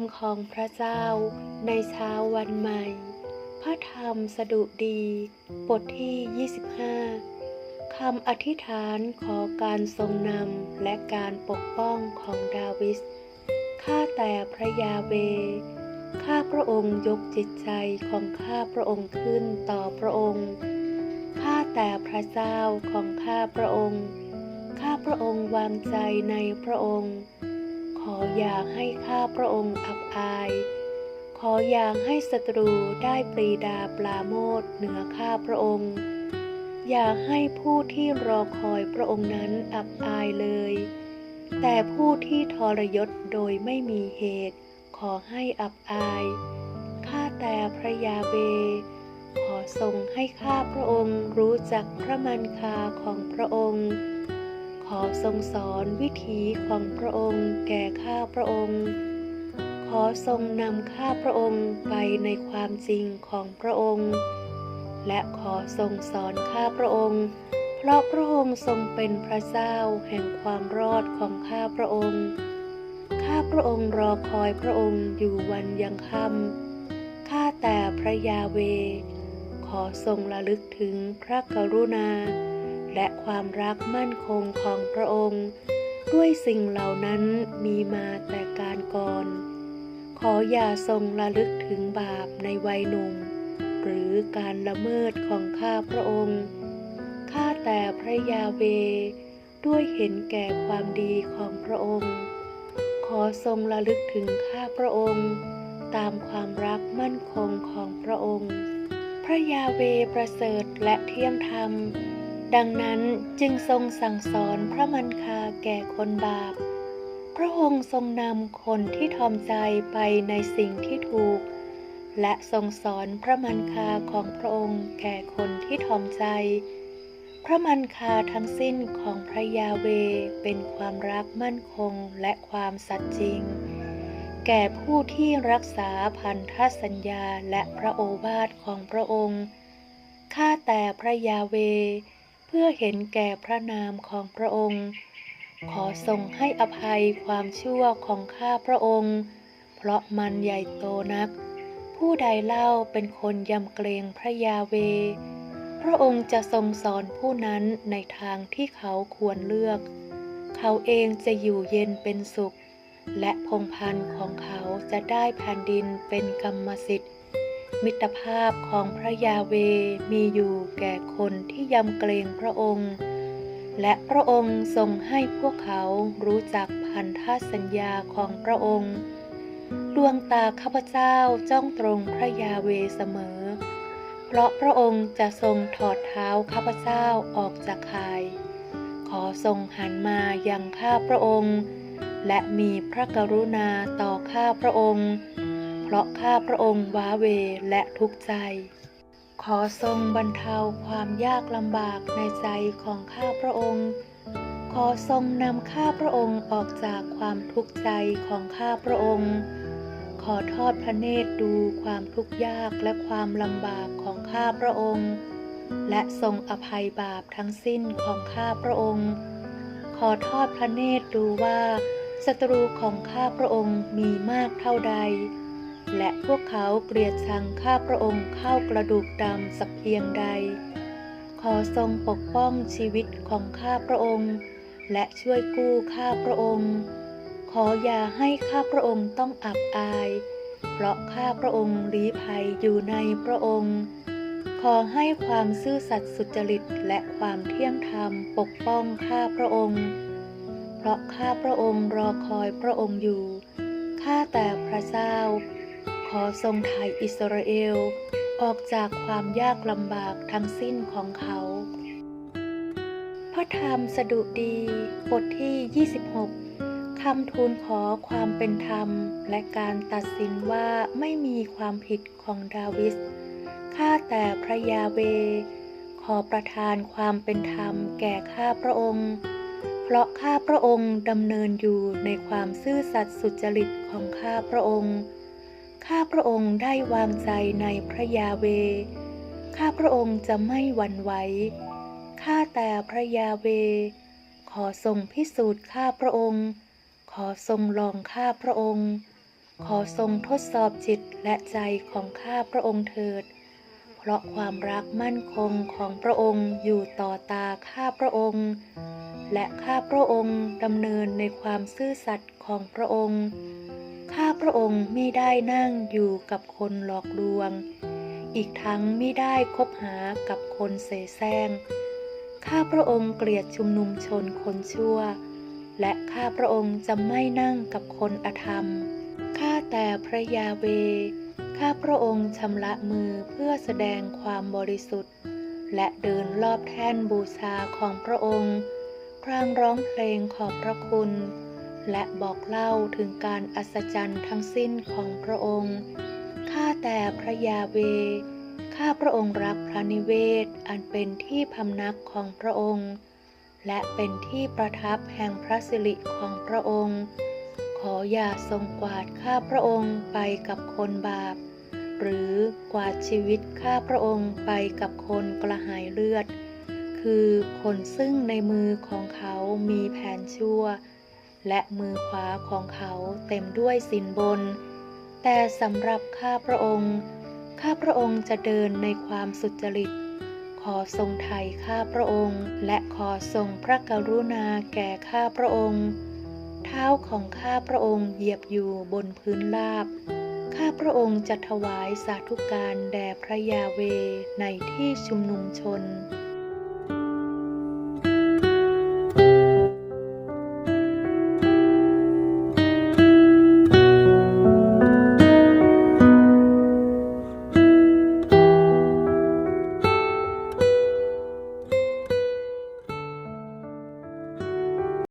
ำของพระเจ้าในเช้าวันใหม่ พระธรรมสดุดี บทที่ 25 คำอธิษฐานขอการทรงนำและการปกป้องของดาวิดข้าแต่พระยาเว ข้าพระองค์ยกจิตใจของข้าพระองค์ขึ้นต่อพระองค์ ข้าแต่พระเจ้าของข้าพระองค์ ข้าพระองค์วางใจในพระองค์ ขออย่าให้ข้าพระองค์อับอาย ขออย่าให้ศัตรูได้ปรีดาปลาโมดเหนือข้าพระองค์ อย่าให้ผู้ที่รอคอยพระองค์นั้นอับอายเลย แต่ผู้ที่ทรยศโดยไม่มีเหตุ ขอให้อับอาย ข้าแต่พระยาเวขอทรงให้ข้าพระองค์รู้จักพระมันคาของพระองค์ อทรงสอนวิถีของพระองค์แก่ข้าพระองค์ ขอทรงนำข้าพระองค์ไปในความจริงของพระองค์ และขอทรงสอนข้าพระองค์ เพราะพระองค์ทรงเป็นพระเจ้าแห่งความรอดของข้าพระองค์ ข้าพระองค์รอคอยพระองค์อยู่วันยังค่ำข้าแต่พระยาเว ขอทรงระลึกถึงพระกรุณา และความรักมั่นคงของพระองค์ ด้วยสิ่งเหล่านั้นมีมาแต่การก่อน ขออย่าทรงระลึกถึงบาปในวัยหนุ่ม หรือการละเมิดของข้าพระองค์ ข้าแต่พระยาเว ด้วยเห็นแก่ความดีของพระองค์ ขอทรงระลึกถึงข้าพระองค์ตามความรักมั่นคงของพระองค์ พระยาเวประเสริฐและเที่ยงธรรม ดังนั้นจึงทรงสั่งสอนพระมันคาแก่คนบาป พระองค์ทรงนำคนที่ทอมใจไปในสิ่งที่ถูก และทรงสอนพระมันคาของพระองค์แก่คนที่ทอมใจ พระมันคาทั้งสิ้นของพระยาเวเป็นความรักมั่นคงและความสัตย์จริง แก่ผู้ที่รักษาพันธสัญญาและพระโอวาทของพระองค์ข้าแต่พระยาเว พื่อเห็นแก่พระนามของพระองค์ ขอทรงให้อภัยความชั่วของข้าพระองค์ เพราะมันใหญ่โตนัก ผู้ใดเล่าเป็นคนยำเกรงพระยาเว พระองค์จะทรงสอนผู้นั้นในทางที่เขาควรเลือก เขาเองจะอยู่เย็นเป็นสุข และพงพันธ์ของเขาจะได้แผ่นดินเป็นกรรมสิทธิ์ มิตรภาพของพระยาเวมีอยู่แก่คนที่ยำเกรงพระองค์ และพระองค์ทรงให้พวกเขารู้จักพันธสัญญาของพระองค์ดวงตาข้าพเจ้าจ้องตรงพระยาเวเสมอ เพราะพระองค์จะทรงถอดเท้าข้าพเจ้าออกจากข่าย ขอทรงหันมายังข้าพระองค์ และมีพระกรุณาต่อข้าพระองค์ ราะข้าพระองค์ว้าเวและทุกข์ใจ ขอทรงบรรเทาความยากลำบากในใจของข้าพระองค์ ขอทรงนำข้าพระองค์ออกจากความทุกข์ใจของข้าพระองค์ ขอทอดพระเนตรดูความทุกข์ยากและความลำบากของข้าพระองค์ และทรงอภัยบาปทั้งสิ้นของข้าพระองค์ ขอทอดพระเนตรดูว่าศัตรูของข้าพระองค์มีมากเท่าใด และพวกเขาเกลียดชังข้าพระองค์เข้ากระดูกดำสักเพียงใด ขอทรงปกป้องชีวิตของข้าพระองค์ และช่วยกู้ข้าพระองค์ ขออย่าให้ข้าพระองค์ต้องอับอาย เพราะข้าพระองค์ลี้ภัยอยู่ในพระองค์ ขอให้ความซื่อสัตย์สุจริตและความเที่ยงธรรมปกป้องข้าพระองค์ เพราะข้าพระองค์รอคอยพระองค์อยู่ ข้าแต่พระเจ้า อทรงไถ่อิสราเอล ออกจากความยากลำบากทั้งสิ้นของเขา พระธรรมสดุดีบทที่ 26คำทูลขอความเป็นธรรม และการตัดสินว่าไม่มีความผิดของดาวิดข้าแต่พระยาเว ขอประทานความเป็นธรรมแก่ข้าพระองค์เพราะข้าพระองค์ดำเนินอยู่ในความซื่อสัตย์สุจริตของข้าพระองค์ ข้าพระองค์ได้วางใจในพระยาเว ข้าพระองค์จะไม่หวั่นไหว ข้าแต่พระยาเว ขอทรงพิสูจน์ข้าพระองค์ ขอทรงลองข้าพระองค์ ขอทรงทดสอบจิตและใจของข้าพระองค์เถิด เพราะความรักมั่นคงของพระองค์อยู่ต่อตาข้าพระองค์ และข้าพระองค์ดำเนินในความซื่อสัตย์ของพระองค์ ข้าพระองค์ไมิได้นั่งอยู่กับคนหลอกลวง อีกทั้งไมิได้คบหากับคนเสแสร้ง ข้าพระองค์เกลียดชุมนุมชนคนชั่ว และข้าพระองค์จะไม่นั่งกับคนอธรรม ข้าแต่พระยาเว ข้าพระองค์ชำระมือเพื่อแสดงความบริสุทธิ์ และเดินรอบแท่นบูชาของพระองค์ครางร้องเพลงขอบพระคุณ และบอกเล่าถึงการอัศจรรย์ทั้งสิ้นของพระองค์ ข้าแต่พระยาเว ข้าพระองค์รักพระนิเวศ อันเป็นที่พำนักของพระองค์ และเป็นที่ประทับแห่งพระสิริของพระองค์ ขออย่าทรงกวาดข้าพระองค์ไปกับคนบาป หรือกวาดชีวิตข้าพระองค์ไปกับคนกระหายเลือด คือคนซึ่งในมือของเขามีแผนชั่ว และมือขวาของเขาเต็มด้วยสินบน แต่สำหรับข้าพระองค์ ข้าพระองค์จะเดินในความสุจริต ขอทรงไถ่ข้าพระองค์ และขอทรงพระกรุณาแก่ข้าพระองค์ เท้าของข้าพระองค์เหยียบอยู่บนพื้นราบ ข้าพระองค์จะถวายสาธุการแด่พระยาเวในที่ชุมนุมชน